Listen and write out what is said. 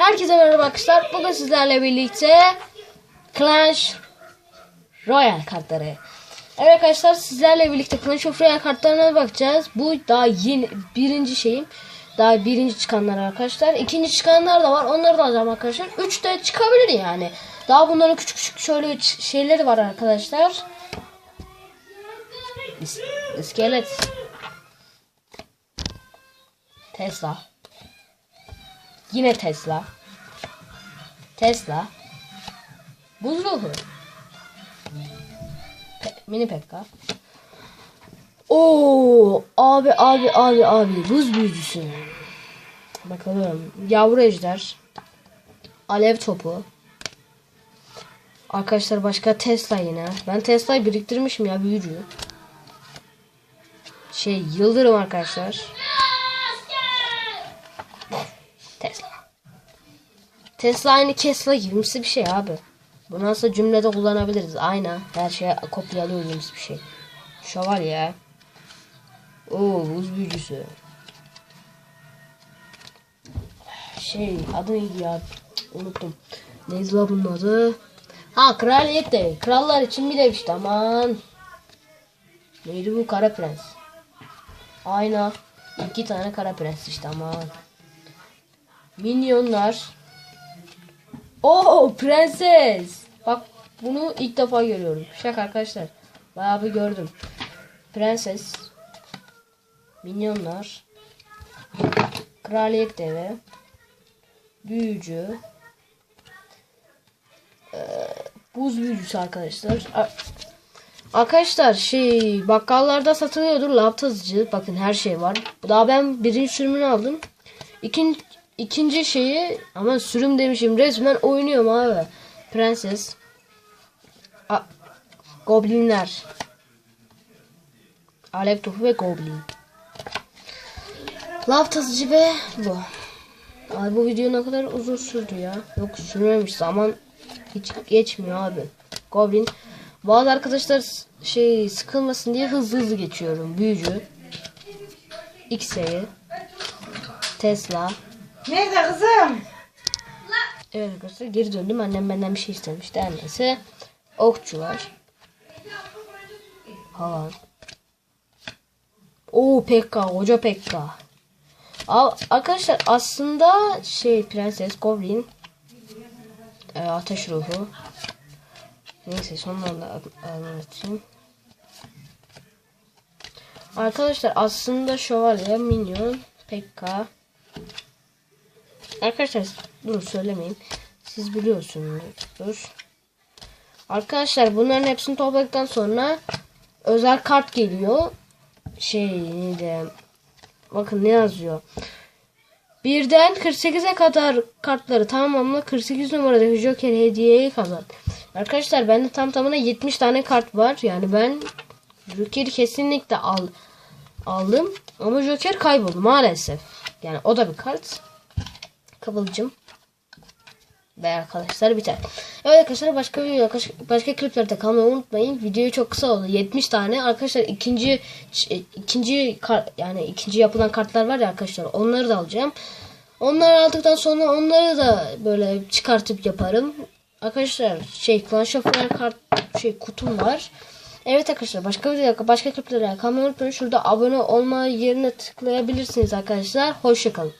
Herkese merhaba arkadaşlar. Bugün sizlerle birlikte Clash Royale kartları. Evet arkadaşlar sizlerle birlikte Clash of Royale kartlarına bakacağız. Bu daha yeni birinci şeyim. Daha birinci çıkanlar arkadaşlar. İkinci çıkanlar da var. Onları da alacağım arkadaşlar. Üç de çıkabilir yani. Daha bunların küçük küçük şöyle şeyleri var arkadaşlar. İs- İskelet. Tesla. Yine Tesla. Tesla. Buz ruhu. Pe- mini Pekka. Oo abi abi abi abi buz büyücüsü. Bakalım. Yavru ejder. Alev topu. Arkadaşlar başka Tesla yine. Ben Tesla'yı biriktirmişim ya büyücü. Şey yıldırım arkadaşlar. Tesla. Tesla aynı Tesla gibimsi bir şey abi. Bunu aslında cümlede kullanabiliriz. Aynı. Her şeye kopyalıyoruz bir şey. Şövalye. Oo buz büyücüsü. Şey adı neydi ya? Unuttum. Neydi la bunun adı? Ha kraliyet de. Krallar için bir de işte aman. Neydi bu kara prens? Ayna. İki tane kara prens işte aman. Minyonlar. Oo prenses. Bak bunu ilk defa görüyorum. Şaka arkadaşlar. Bayağı bir gördüm. Prenses. Minyonlar. Kraliyet devi. Büyücü. Ee, buz büyücüsü arkadaşlar. Arkadaşlar şey bakkallarda satılıyordur lav tazıcı. Bakın her şey var. Daha ben birinci sürümünü aldım. İkinci, ikinci şeyi ama sürüm demişim resmen oynuyorum abi. Prenses. A- Goblinler. Alev topu ve goblin. Lav tazıcı ve bu. Abi bu video ne kadar uzun sürdü ya. Yok sürmemiş zaman hiç geçmiyor abi. Goblin. Bazı arkadaşlar şey sıkılmasın diye hızlı hızlı geçiyorum. Büyücü. X'e Tesla. Nerede kızım? Evet arkadaşlar geri döndüm. Annem benden bir şey istemişti. Neyse. Okçu var. Havan. Oo Pekka. Koca Pekka. Aa, arkadaşlar aslında şey Prenses Goblin e, Ateş Ruhu Neyse sonradan da anlatayım. Arkadaşlar aslında Şövalye, Minyon, Pekka Arkadaşlar dur söylemeyeyim. Siz biliyorsunuzdur. Arkadaşlar bunların hepsini topladıktan sonra özel kart geliyor. Şey de bakın ne yazıyor. Birden 48'e kadar kartları tamamla 48 numarada Joker hediyeyi kazan. Arkadaşlar bende tam tamına 70 tane kart var. Yani ben Joker'i kesinlikle al aldım ama Joker kayboldu maalesef. Yani o da bir kart. Kıvılcım. Ve arkadaşlar biter. Evet arkadaşlar başka video başka kliplerde kalmayı unutmayın. Video çok kısa oldu. 70 tane. Arkadaşlar ikinci ikinci kar- yani ikinci yapılan kartlar var ya arkadaşlar. Onları da alacağım. Onları aldıktan sonra onları da böyle çıkartıp yaparım. Arkadaşlar şey Clash of kart şey kutum var. Evet arkadaşlar başka video başka kliplere kalmayı unutmayın. Şurada abone olma yerine tıklayabilirsiniz arkadaşlar. Hoşçakalın.